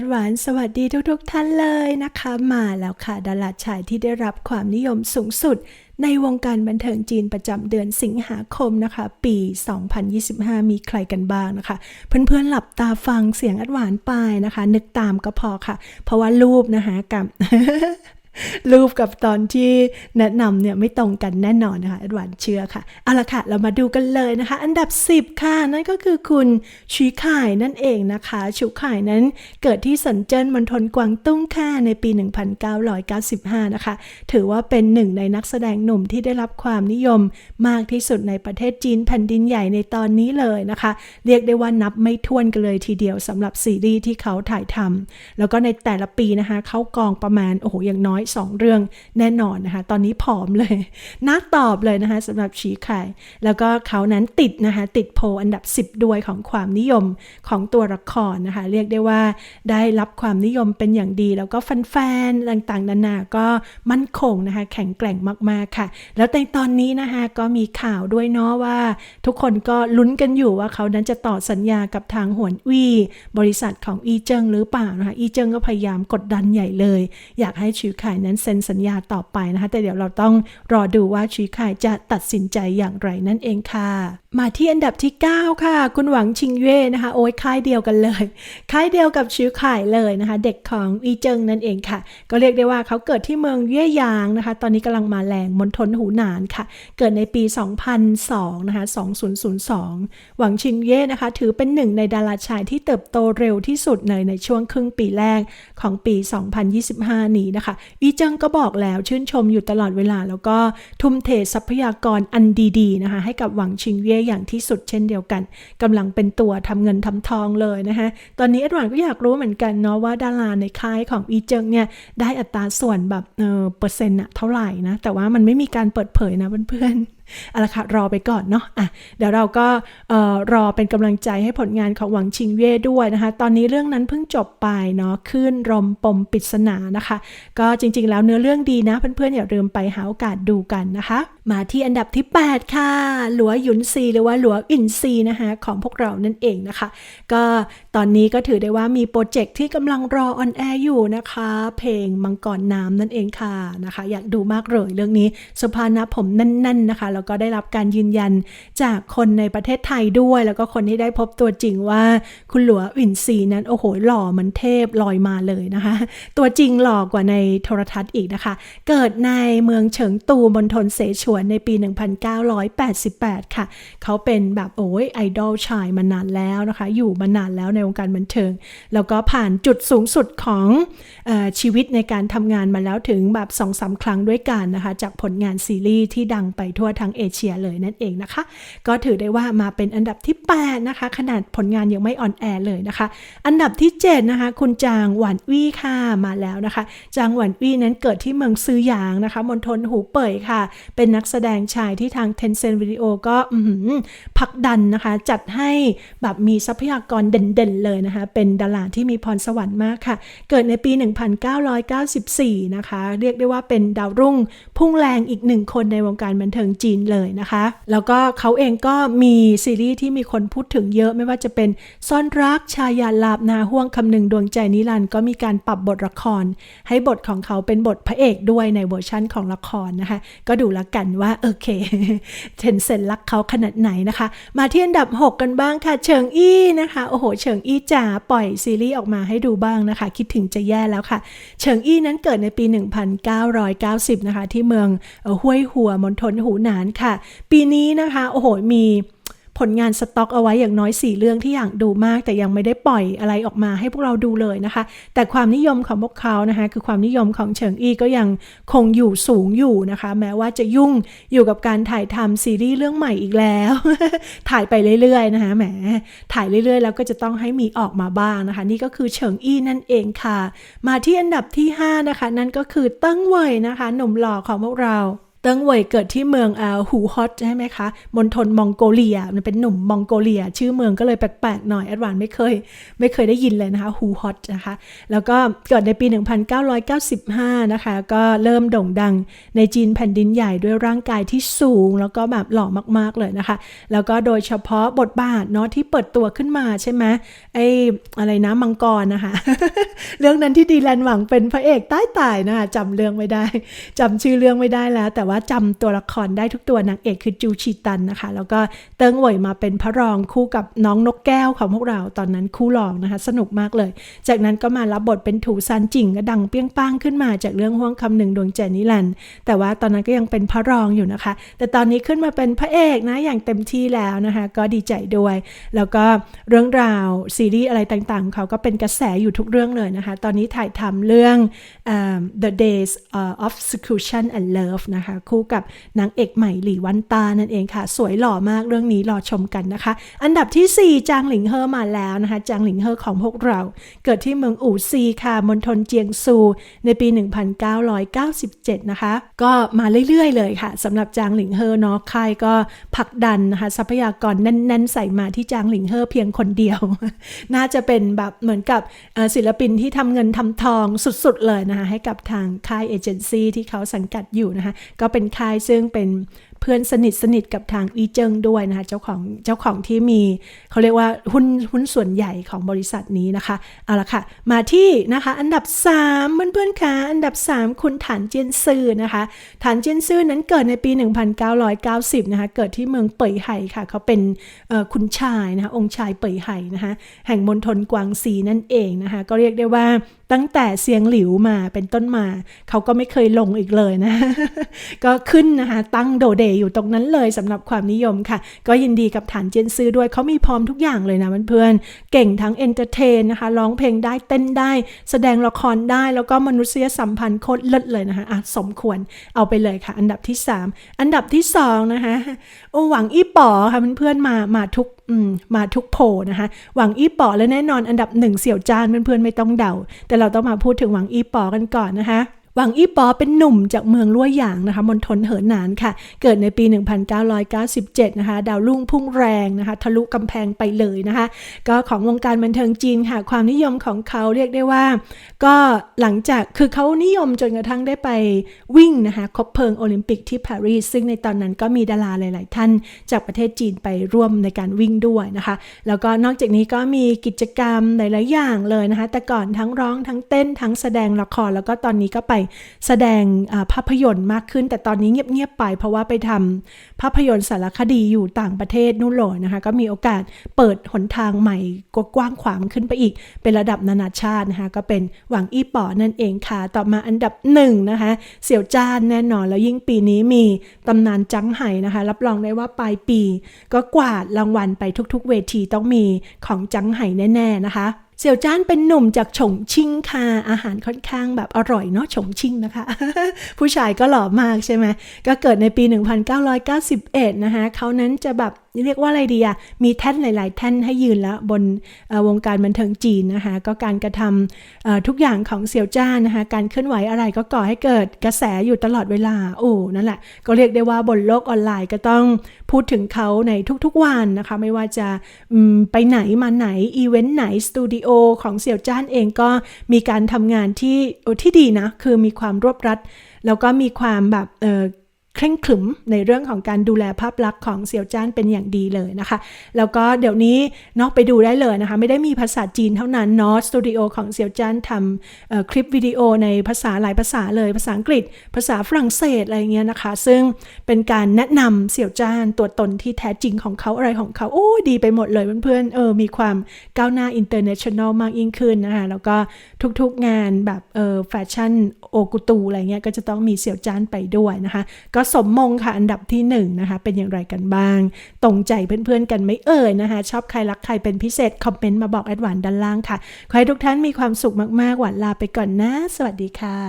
ดวานสวัสดีทุกๆทท่านเลยนะคะ มาแล้วค่ะ ดาราชายที่ได้รับความนิยมสูงสุด ในวงการบันเทิงจีนประจำเดือนสิงหาคมนะคะ ปี 2025 มีใครกันบ้างนะคะ เพื่อนๆหลับตาฟังเสียงอัดหวานไปนะคะ นึกตามก็พอค่ะ เพราะว่ารูปนะคะกับ รูปกับตอนที่แนะนำเนี่ยไม่ตรงกันแน่นอนนะคะอดวานเชื่อค่ะ เอาละค่ะ เรามาดูกันเลยนะคะ อันดับ 10 ค่ะ นั่นก็คือคุณชีข่ายนั่นเองนะคะ ชูข่ายนั้นเกิดที่สันเจิ้นมณฑลกวางตุ้งค่ะในปี 1995 นะคะ ถือว่าเป็นหนึ่งในนักแสดงหนุ่มที่ได้รับความนิยมมากที่สุดในประเทศจีนแผ่นดินใหญ่ในตอนนี้เลยนะคะ เรียกได้ว่านับไม่ถ้วนกันเลยทีเดียวสำหรับซีรีส์ที่เขาถ่ายทำแล้วก็ในแต่ละปีนะคะ เข้ากองประมาณโอ้โหอย่างน้อย2 เรื่องแน่นอนนะคะ ตอนนี้ผอมเลยน่าตอบเลยนะคะสำหรับชีไข่แล้วก็เขานั้นติดนะคะ ติดโพลอันดับ 10 ด้วยของความนิยมของตัวละครนะคะ เรียกได้ว่าได้รับความนิยมเป็นอย่างดี แล้วก็แฟนๆต่างๆ นานาก็มั่นคงนะคะ แข็งแกร่งมากๆค่ะ แล้วในตอนนี้นะคะก็มีข่าวด้วยเนาะว่า ทุกคนก็ลุ้นกันอยู่ว่าเขานั้นจะต่อสัญญากับทางหวนวีบริษัทของอีเจิงหรือเปล่านะคะอีเจิงก็พยายามกดดันใหญ่เลย อยากให้ชิวไข่นั้นเซ็นสัญญาต่อไปนะคะ แต่เดี๋ยวเราต้องรอดูว่าชิวไข่จะตัดสินใจอย่างไรนั่นเองค่ะ มาที่อันดับที่ 9 ค่ะ คุณหวังชิงเย่นะคะ โอ้ยค่ายเดียวกันเลยค่ายเดียวกับชิวไข่เลยนะคะ เด็กของอีเจิงนั่นเองค่ะ ก็เรียกได้ว่าเขาเกิดที่เมืองเย่ยางนะคะ ตอนนี้กำลังมาแรงมณฑลหูหนานค่ะ เกิดในปี 2002 นะคะ 2002 หวังชิงเย่นะคะ ถือเป็นหนึ่งในดาราชายที่เติบโตเร็วที่สุดในในช่วงครึ่งปีแรกของปี 2025 นี้นะคะอีเจิงก็บอกแล้วชื่นชมอยู่ตลอดเวลา แล้วก็ทุ่มเททรัพยากรอันดีๆนะคะให้กับหวังชิงเย่อย่างที่สุดเช่นเดียวกันกำลังเป็นตัวทำเงินทำทองเลยนะคะตอนนี้เอ็ดวานก็อยากรู้เหมือนกันเนาะว่าดาราในค่ายของอีเจิงเนี่ยได้อัตราส่วนแบบเออเปอร์เซ็นต์อะเท่าไหร่นะแต่ว่ามันไม่มีการเปิดเผยนะเพื่อนๆ เอาละค่ะรอไปก่อนเนาะอะเดี๋ยวเราก็ออรอเป็นกำลังใจให้ผลงานของหวังชิงเย่ด้วยนะคะ ตอนนี้เรื่องนั้นเพิ่งจบไปเนาะขึ้นรมปมปริศนานะคะ ก็จริงๆ แล้วเนื้อเรื่องดีนะเพื่อนๆอย่าลืมไปหาโอกาสดูกันนะคะ มาที่อันดับที่ 8 ค่ะ หลัวหยุนซีหรือว่าหลัวอินซีนะคะของพวกเรานั่นเองนะคะ ก็ตอนนี้ก็ถือได้ว่ามีโปรเจกต์ที่กำลังรอออนแอร์อยู่นะคะ เพลงมังกรน้ำนั่นเองค่ะนะคะ อยากดูมากเลยเรื่องนี้สุภานะผมแน่นๆนะคะแล้วก็ได้รับการยืนยันจากคนในประเทศไทยด้วย แล้วก็คนที่ได้พบตัวจริงว่า คุณหลัวอินซีนั้นโอ้โหหล่อเหมือนเทพลอยมาเลยนะคะ ตัวจริงหล่อกว่าในโทรทัศน์อีกนะคะ เกิดในเมืองเฉิงตูมณฑลเสฉวนในปี 1988 ค่ะ เขาเป็นแบบโอ้ยไอดอลชายมานานแล้วนะคะ อยู่มานานแล้วในวงการบันเทิง แล้วก็ผ่านจุดสูงสุดของออชีวิตในการทำงานมาแล้วถึงแบบสองสาครั้งด้วยกันนะคะ จากผลงานซีรีส์ที่ดังไปทั่วทั้งเอเชียเลยนั่นเองนะคะ ก็ถือได้ว่ามาเป็นอันดับที่ 8 นะคะ ขนาดผลงานยังไม่ออนแอร์เลยนะคะ อันดับที่ 7 นะคะ คุณจางหวานวี่ค่ะมาแล้วนะคะ จางหวานวี่นั้นเกิดที่เมืองซือหยางนะคะมณฑลหูเป่ยค่ะ เป็นนักแสดงชายที่ทาง Tencent Video ก็อื้อหือผลักดันนะคะ จัดให้แบบมีทรัพยากรเด่นๆเลยนะคะ เป็นดาราที่มีพรสวรรค์มากค่ะ เกิดในปี 1994 นะคะ เรียกได้ว่าเป็นดาวรุ่งพุ่งแรงอีกหนึ่งคนในวงการบันเทิงจีนเลยนะคะ แล้วก็เขาเองก็มีซีรีส์ที่มีคนพูดถึงเยอะไม่ว่าจะเป็นซ่อนรักชายาลาบนาห่วงคำหนึ่งดวงใจนิรันด์ก็มีการปรับบทละคร ให้บทของเขาเป็นบทพระเอกด้วยในเวอร์ชั่นของละครนะคะ ก็ดูละกันว่าโอเคเทนเซนรักเขาขนาดไหนนะคะ มาที่อันดับ 6 กันบ้างค่ะ เฉิงอี้นะคะโอ้โหเฉิงอี้จ๋าปล่อยซีรีส์ออกมาให้ดูบ้างนะคะ คิดถึงจะแย่แล้วค่ะ เฉิงอี้นั้นเกิดในปี 1990 นะคะ ที่เมืองห้วยหัวมณฑลหูหนานค่ะ ปีนี้นะคะ โอ้โห มีผลงานสต็อกเอาไว้อย่างน้อย 4 เรื่องที่อยากดูมาก แต่ยังไม่ได้ปล่อยอะไรออกมาให้พวกเราดูเลยนะคะ แต่ความนิยมของพวกเขานะคะ คือความนิยมของเฉิงอี้ก็ยังคงอยู่สูงอยู่นะคะ แม้ว่าจะยุ่งอยู่กับการถ่ายทำซีรีส์เรื่องใหม่อีกแล้ว ถ่ายไปเรื่อยๆนะคะแหมถ่ายเรื่อยๆ แล้วก็จะต้องให้มีออกมาบ้างนะคะ นี่ก็คือเฉิงอี้นั่นเองค่ะ มาที่อันดับที่ 5 นะคะ นั่นก็คือเติ้งเว่ยนะคะ หนุ่มหล่อของพวกเรา เติ้งเหวยเกิดที่เมืองอ่าหูฮอตใช่ไหมคะมณฑลมองโกเลียมันเป็นหนุ่มมองโกเลีย ชื่อเมืองก็เลยแปลกๆหน่อยแอดวานไม่เคย ไม่เคยได้ยินเลยนะคะหูฮอตนะคะ แล้วก็เกิดในปี 1995 นะคะ ก็เริ่มโด่งดังในจีนแผ่นดินใหญ่ด้วยร่างกายที่สูง แล้วก็แบบหล่อมากๆเลยนะคะ แล้วก็โดยเฉพาะบทบาทเนาะที่เปิดตัวขึ้นมาใช่ไหมไอ้อะไรนะมังกรนะคะ เรื่องนั้นที่ดีแลนหวังเป็นพระเอกใต้ตายนะคะจำเรื่องไม่ได้จำชื่อเรื่องไม่ได้แล้วแต่ว่าจำตัวละครได้ทุกตัวนางเอกคือจูชีตันนะคะ แล้วก็เติ้งเหวยมาเป็นพระรองคู่กับน้องนกแก้วของพวกเราตอนนั้นคู่รองนะคะ สนุกมากเลย จากนั้นก็มารับบทเป็นถูซานจิงก็ดังเปี้ยงป้างขึ้นมาจากเรื่องห่วงคำหนึ่งดวงใจนิรันด์แต่ว่าตอนนั้นก็ยังเป็นพระรองอยู่นะคะ แต่ตอนนี้ขึ้นมาเป็นพระเอกนะอย่างเต็มที่แล้วนะคะ ก็ดีใจด้วย แล้วก็เรื่องราวซีรีส์อะไรต่างๆ เขาก็เป็นกระแสอยู่ทุกเรื่องเลยนะคะ ตอนนี้ถ่ายทำเรื่อง The Days of Seclusion and Love นะคะคู่กับนางเอกใหม่หลี่วันตานั่นเองค่ะ สวยหล่อมากเรื่องนี้รอชมกันนะคะ อันดับที่ 4 จางหลิงเฮอมาแล้วนะคะจางหลิงเฮอของพวกเรา เกิดที่เมืองอู่ซีค่ะมณฑลเจียงซู ในปี 1997 นะคะ ก็มาเรื่อยๆ เลยค่ะสำหรับจางหลิงเฮอเนาะค่ายก็ผลักดันนะคะทรัพยากรแน่นๆ ใส่มาที่จางหลิงเฮอเพียงคนเดียว น่าจะเป็นแบบเหมือนกับศิลปินที่ทำเงินทำทองสุดๆ เลยนะคะให้กับทางค่ายเอเจนซี่ที่เขาสังกัดอยู่นะคะก็เป็นค่ายซึ่งเป็นเพื่อนสนิทสนิทกับทางอีเจิงด้วยนะคะเจ้าของเจ้าของที่มีเขาเรียกว่าหุ้นหุ้นส่วนใหญ่ของบริษัทนี้นะคะเอาละค่ะ มาที่นะคะ อันดับ3เพื่อนๆคะอันดับ 3 คุณฐานเจียนซื่อนะคะฐานเจียนซื่อนั้นเกิดในปี 1990นะคะเกิดที่เมืองเป่ยไห่ค่ะเขาเป็นคุณชายนะคะองค์ชายเป่ยไห่นะคะแห่งมณฑลกวางซีนั่นเองนะคะก็เรียกได้ว่าตั้งแต่เซียงหลิวมาเป็นต้นมา เขาก็ไม่เคยลงอีกเลยนะ ก็ขึ้นนะคะ ตั้งโดเดอยู่ตรงนั้นเลยสำหรับความนิยมค่ะ ก็ยินดีกับฐานเจนซื้อด้วยเขามีพร้อมทุกอย่างเลยนะเพื่อนๆเก่งทั้งเอนเตอร์เทนนะคะร้องเพลงได้เต้นได้ แสดงละครได้แล้วก็มนุษยสัมพันธ์โคตรเลิศเลยนะคะอะสมควรเอาไปเลยค่ะ อันดับที่ 3 อันดับที่ 2 นะคะโอหวังอี้ป๋อค่ะเพื่อนๆมามาทุกมมาทุกโผล่นะคะหวังอี้ป๋อและแน่นอนอันดับหนึ่งเสี่ยวจานเพื่อนๆไม่ต้องเดาแต่เราต้องมาพูดถึงหวังอีป๋อกันก่อนนะคะ หวังอี้ปอเป็นหนุ่มจากเมืองลั่วหยางนะคะมณฑลเหอหนานค่ะ เกิดในปี 1997 นะคะ ดาวรุ่งพุ่งแรงนะคะ ทะลุกำแพงไปเลยนะคะ ก็ของวงการบันเทิงจีนค่ะ ความนิยมของเขาเรียกได้ว่า ก็หลังจากคือเขานิยมจนกระทั่งได้ไปวิ่งนะคะคบเพลิงโอลิมปิกที่ปารีสซึ่งในตอนนั้นก็มีดาราหลาย ๆ ท่านจากประเทศจีนไปร่วมในการวิ่งด้วยนะคะ แล้วก็นอกจากนี้ก็มีกิจกรรมหลาย ๆ อย่างเลยนะคะ แต่ก่อนทั้งร้องทั้งเต้นทั้งแสดงละครแล้วก็ตอนนี้ก็ไปแสดงภาพยนตร์มากขึ้น แต่ตอนนี้เงียบๆไป เพราะว่าไปทำภาพยนตร์สารคดีอยู่ต่างประเทศนู่นเลยนะคะ ก็มีโอกาสเปิดหนทางใหม่กว้างขวางขึ้นไปอีก เป็นระดับนานาชาตินะคะ ก็เป็นหวังอี้ป๋อนั่นเองค่ะ ต่อมาอันดับหนึ่งนะคะ เสี่ยวจ้านแน่นอนแล้วยิ่งปีนี้มีตำนานจังไห่นะคะ รับรองได้ว่าปลายปี ก็กวาดรางวัลไปทุกๆ เวทีต้องมีของจังไห่แน่ ๆนะคะ เสี่ยวจ้านเป็นหนุ่มจากฉงชิ่งค่ะ อาหารค่อนข้างแบบอร่อยเนาะฉงชิ่งนะคะ ผู้ชายก็หล่อมากใช่ไหมก็เกิดในปี 1991 นะคะเขานั้นจะแบบ เรียกว่าอะไรดีอะมีแท่นหลาย ๆ แท่นให้ยืนแล้วบนวงการบันเทิงจีนนะคะ ก็การกระทำทุกอย่างของเสี่ยวจ้านนะคะ การเคลื่อนไหวอะไรก็ก่อให้เกิดกระแสอยู่ตลอดเวลา โอ้นั่นแหละ ก็เรียกได้ว่าบนโลกออนไลน์ก็ต้องพูดถึงเขาในทุก ๆ วันนะคะ ไม่ว่าจะไปไหนมาไหน อีเวนต์ไหน สตูดิโอของเสี่ยวจ้านเองก็มีการทำงานที่ที่ดีนะ คือมีความรวบรัด แล้วก็มีความแบบเออ เคร่งขรึมในเรื่องของการดูแลภาพลักษณ์ของเสี่ยวจ้านเป็นอย่างดีเลยนะคะ แล้วก็เดี๋ยวนี้เนอกไปดูได้เลยนะคะ ไม่ได้มีภาษาจีนเท่านั้นเนาะสตูดิโอของเสี่ยวจ้านทำคลิปวิดีโอในภาษาหลายภาษาเลย ภาษาอังกฤษ ภาษาฝรั่งเศสอะไรเงี้ยนะคะ ซึ่งเป็นการแนะนำเสี่ยวจ้านตัวตนที่แท้จริงของเขาอะไรของเขาโอ้ดีไปหมดเลยเพื่อนๆเออมีความก้าวหน้าอินเตอร์เนชั่นแนลมากยิ่งขึ้นนะคะแล้วก็ทุกๆงานแบบเออแฟชั่นโอกุตูอะไรเงี้ยก็จะต้องมีเสี่ยวจ้านไปด้วยนะคะก็สมมงค่ะ อันดับที่หนึ่งนะคะ เป็นอย่างไรกันบ้าง ตรงใจเพื่อนๆกันไหม่เอ่ยนะคะ ชอบใครรักใครเป็นพิเศษ คอมเมนต์มาบอกแอดหวานด้านล่างค่ะ ขอให้ทุกท่านมีความสุขมากๆ หวานลาไปก่อนนะ สวัสดีค่ะ